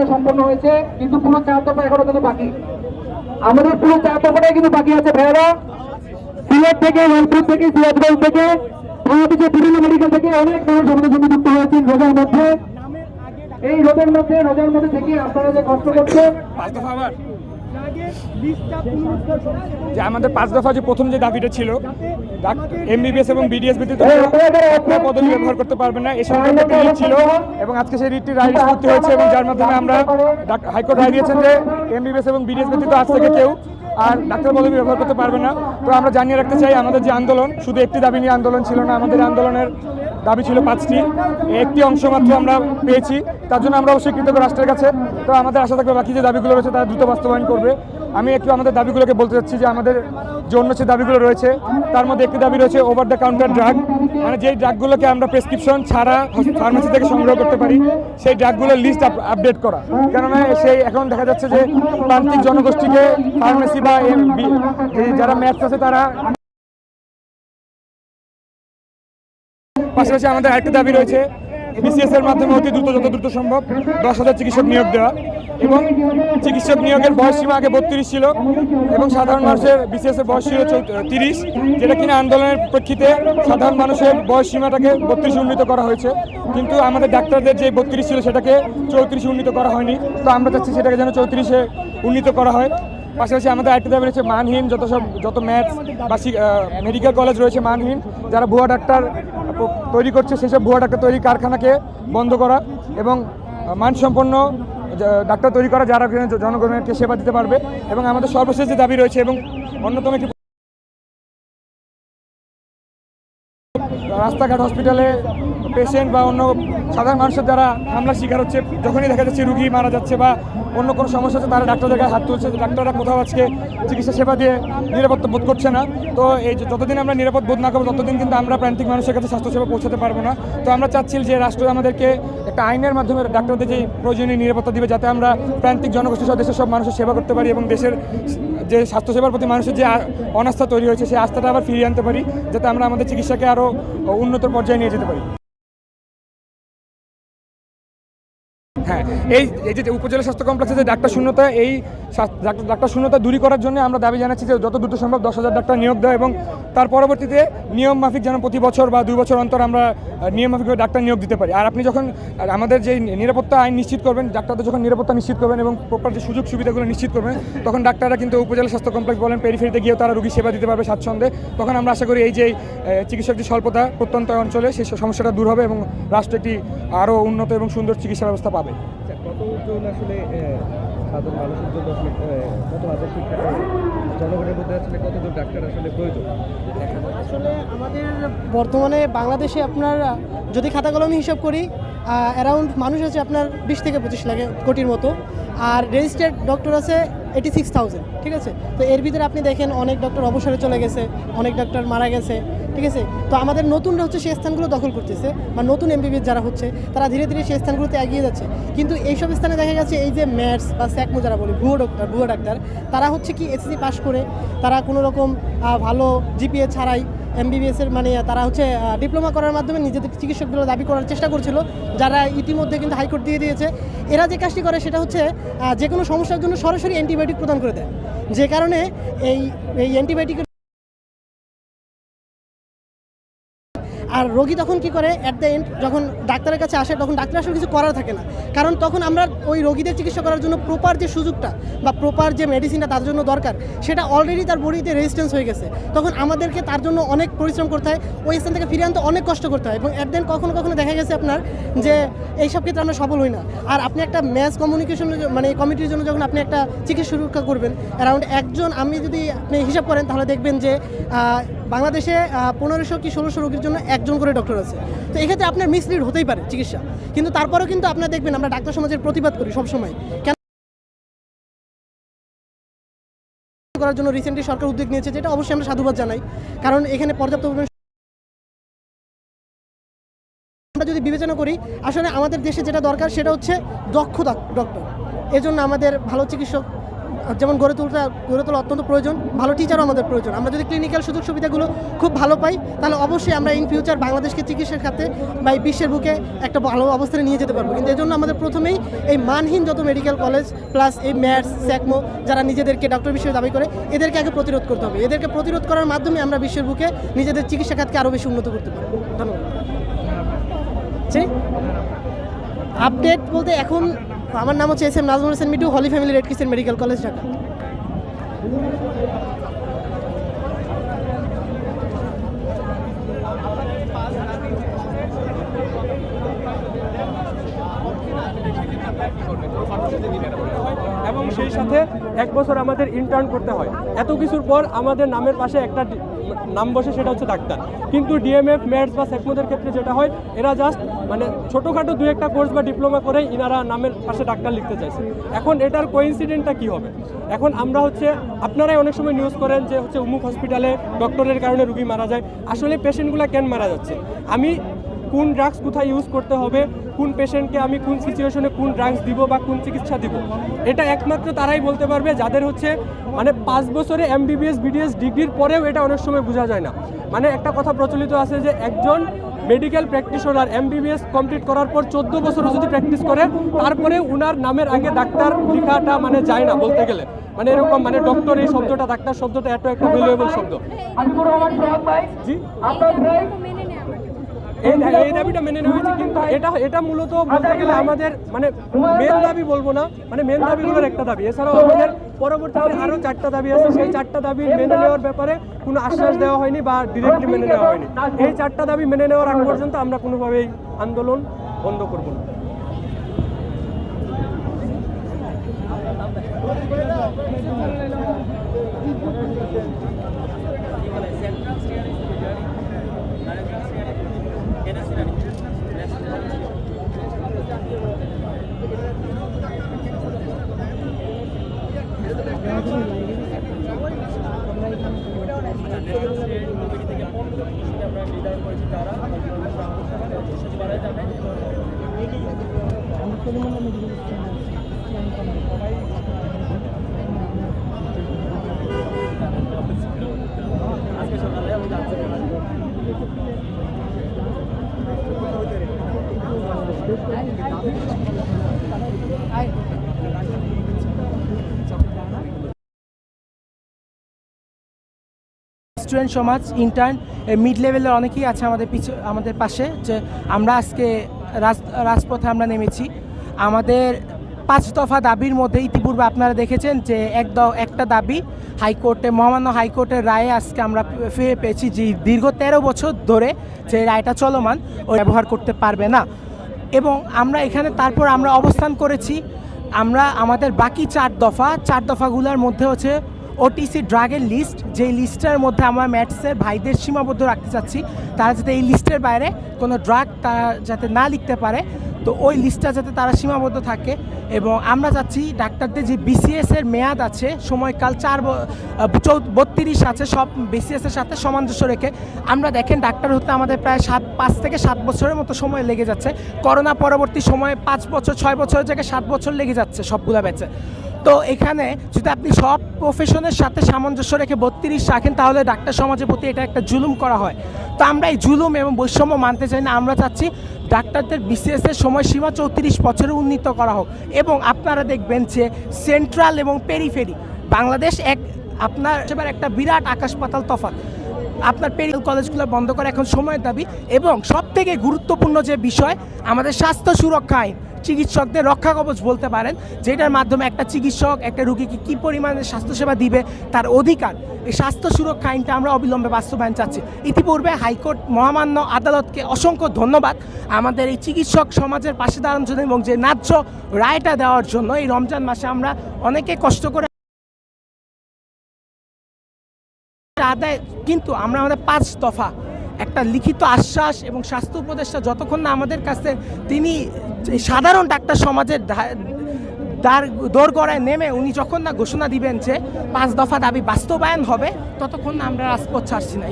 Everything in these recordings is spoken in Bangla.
অলরেডি সম্পন্ন হয়েছে, কিন্তু পুরো চার দফা এখনও কিন্তু বাকি। আমাদের পুরো চার দফাটাই কিন্তু বাকি আছে, ভাইয়েরা। সিলেট থেকে রংপুর থেকে, সিরাজগঞ্জ থেকে বিভিন্ন মেডিকেল থেকে অনেক মানুষ আমাদের সঙ্গে যুক্ত হয়েছেন রোজার মধ্যে। এই রোদের মধ্যে, রোজার মধ্যে থেকে আপনারা যে কষ্ট করছেন যে আমাদের পাঁচ দফা যে প্রথম যে দাবিটা ছিল এমবিবিএস এবং বিডিএস ব্যতীত পদবি ব্যবহার করতে পারবে না এই সংক্রান্ত রিট ছিল এবং আজকে সেই রিটটি রায় নিষ্পত্তি হয়েছে এবং যার মাধ্যমে আমরা ডাক- হাইকোর্ট রায় দিয়েছেন যে এমবিবিএস এবং বিডিএস ব্যতীত আজ থেকে কেউ আর ডাক্তার পদবি ব্যবহার করতে পারবে না। তো আমরা জানিয়ে রাখতে চাই আমাদের যে আন্দোলন শুধু একটি দাবি নিয়ে আন্দোলন ছিল না আমাদের আন্দোলনের দাবি ছিল পাঁচটি। একটি অংশ মাত্র আমরা পেয়েছি। তার জন্য আমরা অবশ্যই কৃতজ্ঞ রাষ্ট্রের কাছে। তো আমাদের আশা থাকবে, বাকি যে দাবিগুলো রয়েছে তারা দ্রুত বাস্তবায়ন করবে। আমি একটু আমাদের দাবিগুলোকে বলতে চাচ্ছি যে আমাদের যে অন্য যে দাবিগুলো রয়েছে, তার মধ্যে একটি দাবি রয়েছে ওভার দ্য কাউন্টার ড্রাগ মানে যেই ড্রাগগুলোকে আমরা প্রেসক্রিপশন ছাড়া ফার্মেসি থেকে সংগ্রহ করতে পারি, সেই ড্রাগগুলোর লিস্ট আপডেট করা। কেননা সেই এখন দেখা যাচ্ছে যে প্রান্তিক জনগোষ্ঠীকে ফার্মেসি বা যারা ম্যাথস আছে তারা পাশাপাশি আমাদের আরেকটা দাবি রয়েছে বিসিএস এর মাধ্যমে অতি দ্রুত যত দ্রুত সম্ভব দশ হাজার চিকিৎসক নিয়োগ দেওয়া এবং চিকিৎসক নিয়োগের বয়স সীমা আগে বত্রিশ ছিল এবং সাধারণ মানুষের বিসিএস এর বয়স ছিল তিরিশ, যেটা কিনা আন্দোলনের প্রেক্ষিতে সাধারণ মানুষের বয়স সীমাটাকে বত্রিশ উন্নীত করা হয়েছে। কিন্তু আমাদের ডাক্তারদের যে বত্রিশ ছিল সেটাকে চৌত্রিশে উন্নীত করা হয়নি। তো আমরা চাচ্ছি সেটাকে যেন চৌত্রিশে উন্নীত করা হয়। পাশাপাশি আমাদের আরেকটা দাবি রয়েছে, মানহীন যত সব যত ম্যাথস বা মেডিকেল কলেজ রয়েছে মানহীন, যারা ভুয়া ডাক্তার তৈরি করছে সেসব ভুয়া ডাক্তার তৈরি কারখানাকে বন্ধ করা এবং মানসম্পন্ন ডাক্তার তৈরি করা যারা জনগণকে সেবা দিতে পারবে এবং আমাদের সর্বশেষ যে দাবি রয়েছে এবং অন্যতম একটি রাস্তাঘাট হসপিটালে পেশেন্ট বা অন্য সাধারণ মানুষের দ্বারা হামলার শিকার হচ্ছে, যখনই দেখা যাচ্ছে রুগী মারা যাচ্ছে বা অন্য কোনো সমস্যা হচ্ছে, তারা ডাক্তারদের গায়ে হাত তুলছে। ডাক্তাররা কোথাও আজকে চিকিৎসা সেবা দিয়ে নিরাপত্তা বোধ করছে না। তো এই যতদিন আমরা নিরাপদ বোধ না করব, ততদিন কিন্তু আমরা প্রান্তিক মানুষের কাছে স্বাস্থ্যসেবা পৌঁছাতে পারব না। তো আমরা চাচ্ছি যে রাষ্ট্র আমাদেরকে একটা আইনের মাধ্যমে ডাক্তারদের যে প্রয়োজনীয় নিরাপত্তা দিবে, যাতে আমরা প্রান্তিক জনগোষ্ঠী সহ সব মানুষের সেবা করতে পারি এবং দেশের যে স্বাস্থ্যসেবার প্রতি মানুষের যে অনাস্থা তৈরি হয়েছে, সেই আস্থাটা আবার ফিরিয়ে আনতে পারি, যাতে আমরা আমাদের চিকিৎসাকে আরও উন্নত পর্যায়ে নিয়ে যেতে পারি। হ্যাঁ এই এই যে উপজেলা স্বাস্থ্য কমপ্লেক্সে যে ডাক্তার শূন্যতা, এই ডাক্তার- শূন্যতা দূরী করার জন্য আমরা দাবি জানাচ্ছি যে যত দ্রুত সম্ভব দশ হাজার ডাক্তার নিয়োগ দেয় এবং তার পরবর্তীতে নিয়ম মাফিক যেন প্রতি বছর বা দুই বছর অন্তর আমরা নিয়ম মাফিক ডাক্তার নিয়োগ দিতে পারি। আর আপনি যখন আমাদের যে নিরাপত্তা আইন নিশ্চিত করবেন, ডাক্তারদের যখন নিরাপত্তা নিশ্চিত করবেন এবং প্রপার যে সুযোগ সুবিধাগুলো নিশ্চিত করবেন, তখন ডাক্তাররা কিন্তু উপজেলা স্বাস্থ্য কমপ্লেক্স বলেন পেরিফেরিতে গিয়েও তারা রুগী সেবা দিতে পারবে স্বাচ্ছন্দ্যে। তখন আমরা আশা করি এই যে চিকিৎসক যে স্বল্পতা প্রত্যন্ত অঞ্চলে সেই সমস্যাটা দূর হবে এবং রাষ্ট্র একটি আরও উন্নত এবং সুন্দর চিকিৎসা ব্যবস্থা পাবে। আচ্ছা, কতজন আসলে আহ, সাধারণ মানুষের জন্য আসলে কত হাজার শিক্ষা জনগণের মধ্যে আসলে কতজন ডাক্তার আসলে প্রয়োজন? আসলে আমাদের বর্তমানে বাংলাদেশে আপনার যদি খাতা কলমে হিসাব করি অ্যারাউন্ড মানুষ আছে আপনার বিশ থেকে পঁচিশ লাখ কোটির মতো। আর রেজিস্টার্ড ডক্টর আছে এইটি সিক্স থাউজেন্ড ঠিক আছে? তো এর ভিতরে আপনি দেখেন অনেক ডক্টর অবসরে চলে গেছে, অনেক ডক্টর মারা গেছে, ঠিক আছে? তো আমাদের নতুনরা হচ্ছে সেই স্থানগুলো দখল করতেছে, বা নতুন এমবিবিএস যারা হচ্ছে, তারা ধীরে ধীরে সেই স্থানগুলোতে এগিয়ে যাচ্ছে। কিন্তু এইসব স্থানে দেখা গেছে এই যে ম্যাথস বা স্যাকমো যারা বলি, ভুয়ো ডক্টর ভুয়ো ডাক্তার, তারা হচ্ছে কি এসএসসি পাস করে, তারা কোনো রকম ভালো জিপিএ ছাড়াই এমবিবিএস এর মানে তারা হচ্ছে ডিপ্লোমা করার মাধ্যমে নিজেদের চিকিৎসকগুলো দাবি করার চেষ্টা করছিল, যারা ইতিমধ্যে কিন্তু হাইকোর্ট দিয়ে দিয়েছে। এরা যে কাজটি করে সেটা হচ্ছে যে কোনো সমস্যার জন্য সরাসরি অ্যান্টিবায়োটিক প্রদান করে দেয়। যে কারণে এই এই অ্যান্টিবায়োটিকের আর রোগী তখন কি করে? অ্যাট দ্য এন্ড যখন ডাক্তারের কাছে আসে, তখন ডাক্তার আসলে কিছু করার থাকে না। কারণ তখন আমরা ওই রোগীদের চিকিৎসা করার জন্য প্রপার যে সুযোগটা বা প্রপার যে মেডিসিনটা তার জন্য দরকার, সেটা অলরেডি তার বডিতে রেজিস্ট্যান্স হয়ে গেছে। তখন আমাদেরকে তার জন্য অনেক পরিশ্রম করতে হয়। ওই স্থান থেকে ফিরে আনতে অনেক কষ্ট করতে হয়। এবং অ্যাট দেন কখনো কখনো দেখা গেছে আপনার যে এইসব ক্ষেত্রে আমরা সফল হই না। আর আপনি একটা ম্যাস কমিউনিকেশন মানে কমিটির জন্য যখন আপনি একটা চিকিৎসা সুরক্ষা করবেন অ্যারাউন্ড একজন, আমি যদি আপনি হিসাব করেন, তাহলে দেখবেন যে বাংলাদেশে পনেরোশো কি ষোলোশো রোগীর জন্য একজন করে ডক্টর আছে। তো এক্ষেত্রে আপনার মিসলিড হতেই পারে চিকিৎসা। কিন্তু তারপরেও কিন্তু আপনার দেখবেন, আমরা ডাক্তার সমাজের প্রতিবাদ করি সবসময়। কেন করার জন্য রিসেন্টলি সরকার উদ্যোগ নিয়েছে, যেটা অবশ্যই আমরা সাধুবাদ জানাই। কারণ এখানে পর্যাপ্ত আমরা যদি বিবেচনা করি, আসলে আমাদের দেশে যেটা দরকার সেটা হচ্ছে দক্ষ ডক্টর। এজন্য আমাদের ভালো চিকিৎসক যেমন গড়ে তুলতে, গড়ে তোলা অত্যন্ত প্রয়োজন, ভালো টিচারও আমাদের প্রয়োজন। আমরা যদি ক্লিনিক্যাল সুযোগ সুবিধাগুলো খুব ভালো পাই, তাহলে অবশ্যই আমরা ইন ফিউচার বাংলাদেশকে চিকিৎসার খাতে বা বিশ্বের বুকে একটা ভালো অবস্থানে নিয়ে যেতে পারব। কিন্তু এজন্য আমাদের প্রথমেই এই মানহীন যত মেডিকেল কলেজ প্লাস এই ম্যাটস স্যাকমো যারা নিজেদেরকে ডক্টর বিষয়ে দাবি করে, এদেরকে আগে প্রতিরোধ করতে হবে। এদেরকে প্রতিরোধ করার মাধ্যমে আমরা বিশ্বের বুকে নিজেদের চিকিৎসা খাতকে আরও বেশি উন্নত করতে পারব। ধন্যবাদ। আপডেট বলতে এখন আমার নাম হচ্ছে S M Nazmul Hossain Mitu holy family red crescent medical college, Dhaka. এবং সেই সাথে এক বছর আমাদের ইন্টার্ন করতে হয়। এত কিছুর পর আমাদের নামের পাশে একটা নাম বসে, সেটা হচ্ছে ডাক্তার। কিন্তু ডিএমএফ ম্যাটস বা সেকমোদের ক্ষেত্রে যেটা হয়, এরা জাস্ট মানে ছোটোখাটো দু একটা কোর্স বা ডিপ্লোমা করে ইনারা নামের পাশে ডাক্তার লিখতে চাইছে। এখন এটার কোইন্সিডেন্টটা কি হবে? এখন আমরা হচ্ছে, আপনারাই অনেক সময় নিউজ করেন যে হচ্ছে উমুক হসপিটালে ডক্টরের কারণে রুগী মারা যায়। আসলে পেশেন্টগুলো কেন মারা যাচ্ছে? আমি কোন ড্রাগস কোথায় ইউজ করতে হবে? কোন পেশেন্টকে আমি কোন সিচুয়েশনে কোন ড্রাগস দিব বা কোন চিকিৎসা দিব এটা একমাত্র তারাই বলতে পারবে যাদের হচ্ছে মানে পাঁচ বছরে এমবিবিএস বিডিএস ডিগ্রির পরেও এটা অনেক সময় বোঝা যায় না। মানে একটা কথা প্রচলিত আছে যে একজন মেডিকেল প্র্যাকটিশনার এমবিবিএস কমপ্লিট করার পর চোদ্দ বছরও যদি প্র্যাকটিস করে তারপরে উনার নামের আগে ডাক্তার লেখাটা মানে যায় না বলতে গেলে। মানে এরকম মানে ডক্টর এই শব্দটা ডাক্তার শব্দটা এত একটা ভ্যালুয়েবল শব্দ। জি? এই দাবিটা মেনে নেওয়া হয়েছে এটা এটা মূলত বলতে গেলে আমাদের মানে মেন দাবি বলব না মানে মেন দাবিগুলোর একটা দাবি। এছাড়াও আমাদের পরবর্তীতে আরও চারটা দাবি আছে। সেই চারটা দাবি মেনে নেওয়ার ব্যাপারে কোনো আশ্বাস দেওয়া হয়নি বা ডিরেক্টলি মেনে নেওয়া হয়নি। এই চারটা দাবি মেনে নেওয়ার আগ পর্যন্ত আমরা কোনোভাবেই আন্দোলন বন্ধ করব না। বিধায়কগঞ্জ তারা সচিব মারা যাবে আজকে সকালে আমি যাচ্ছি আয় স্টুডেন্ট সমাজ ইন্টার্ন মিড লেভেলের অনেকেই আছে আমাদের পিছু আমাদের পাশে যে আমরা আজকে রাজ- রাজপথে আমরা নেমেছি। আমাদের পাঁচ দফা দাবির মধ্যে ইতিপূর্বে আপনারা দেখেছেন যে এক একটা দাবি হাইকোর্টে, মহামান্য হাইকোর্টের রায়ে আজকে আমরা ফিরে পেয়েছি যে দীর্ঘ তেরো বছর ধরে যে রায়টা চলমান ও ব্যবহার করতে পারবে না। এবং আমরা এখানে তারপর আমরা অবস্থান করেছি। আমরা আমাদের বাকি চার দফা, চার দফাগুলোর মধ্যে হচ্ছে ওটিসি ড্রাগের লিস্ট যেই লিস্টের মধ্যে আমরা ম্যাটসের ভাইদের সীমাবদ্ধ রাখতে চাচ্ছি, তারা যাতে এই লিস্টের বাইরে কোনো ড্রাগ তারা যাতে না লিখতে পারে, তো ওই লিস্টটা যাতে তারা সীমাবদ্ধ থাকে। এবং আমরা চাচ্ছি ডাক্তারদের যে বিসিএসের মেয়াদ আছে, সময়কাল চার বত্রিশ আছে, সব বিসিএসের সাথে সামঞ্জস্য রেখে, আমরা দেখেন ডাক্তার হতে আমাদের প্রায় সাত, পাঁচ থেকে সাত বছরের মতো সময় লেগে যাচ্ছে। করোনা পরবর্তী সময়ে পাঁচ বছর, ছয় বছরের জায়গায় সাত বছর লেগে যাচ্ছে সবগুলা ব্যাচে তো এখানে যদি আপনি সব প্রফেশনের সাথে সামঞ্জস্য রেখে বত্রিশ রাখেন, তাহলে ডাক্তার সমাজের প্রতি এটা একটা জুলুম করা হয়। তো আমরা এই জুলুম এবং বৈষম্য মানতে চাই না, আমরা চাচ্ছি ডাক্তারদের বিসিএস এর সময়সীমা চৌত্রিশ বছরে উন্নীত করা হোক। এবং আপনারা দেখবেন যে সেন্ট্রাল এবং পেরিফেরি বাংলাদেশ এক আপনার এবার একটা বিরাট আকাশ পাতাল তফাৎ। আপনার পেরিল কলেজগুলো বন্ধ করা এখন সময়ের দাবি এবং সব থেকে গুরুত্বপূর্ণ যে বিষয়, আমাদের স্বাস্থ্য সুরক্ষা আইন চিকিৎসকদের রক্ষা কবচ বলতে পারেন, যেটার মাধ্যমে একটা চিকিৎসক, একটা রুগীকে কী পরিমাণে স্বাস্থ্যসেবা দিবে, তার অধিকার, এই স্বাস্থ্য সুরক্ষা আইনটা আমরা অবিলম্বে বাস্তবায়ন চাচ্ছি। ইতিপূর্বে হাইকোর্ট মহামান্য আদালতকে অসংখ্য ধন্যবাদ। আমাদের এই চিকিৎসক সমাজের পাশে দাঁড়ানোর জন্য এবং যে ন্যায্য রায়টা দেওয়ার জন্য এই রমজান মাসে আমরা অনেকে কষ্ট করে আদায় কিন্তু আমরা আমাদের পাঁচ দফা। একটা লিখিত আশ্বাস এবং স্বাস্থ্য উপদেষ্টা যতক্ষণ না আমাদের কাছে তিনি সাধারণ ডাক্তার সমাজের দার দোরগড়ায় নেমে উনি যখন না ঘোষণা দিবেন যে পাঁচ দফা দাবি বাস্তবায়ন হবে, ততক্ষণ না আমরা রাজপথ ছাড়ছি না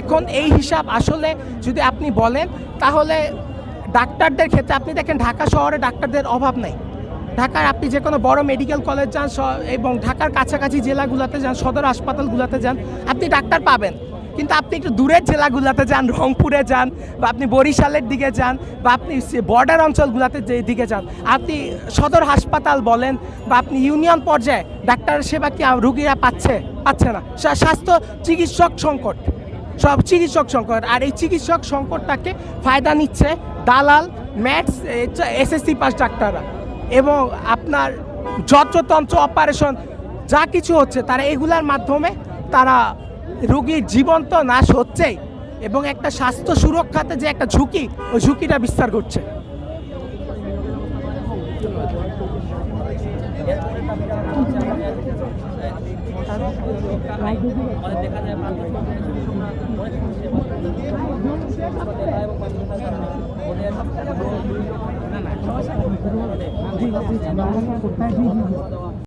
এখন এই হিসাব আসলে যদি আপনি বলেন, তাহলে ডাক্তারদের ক্ষেত্রে, আপনি দেখেন ঢাকা শহরে ডাক্তারদের অভাব নেই। ঢাকার আপনি যে কোনো বড় মেডিকেল কলেজ যান এবং ঢাকার কাছাকাছি জেলাগুলোতে যান, সদর হাসপাতালগুলোতে যান, আপনি ডাক্তার পাবেন। কিন্তু আপনি একটু দূরের জেলাগুলোতে যান, রংপুরে যান, বা আপনি বরিশালের দিকে যান, বা আপনি বর্ডার অঞ্চলগুলোতে যে দিকে যান, আপনি সদর হাসপাতাল বলেন, বা আপনি ইউনিয়ন পর্যায়ে ডাক্তারের সেবা কি রুগীরা পাচ্ছে? পাচ্ছে না। স্বাস্থ্য চিকিৎসক সংকট। সব চিকিৎসক সংকট। আর এই চিকিৎসক সংকটটাকে ফায়দা নিচ্ছে দালাল ম্যাথস এসএসসি পাস ডাক্তাররা। এবং আপনার যত্রতন্ত্র অপারেশন যা কিছু হচ্ছে, তারা এগুলার মাধ্যমে তারা রোগীর জীবন তো নাশ হচ্ছেই এবং একটা স্বাস্থ্য সুরক্ষাতে যে একটা ঝুঁকি, ওই ঝুঁকিটা বিস্তার করছে জি জি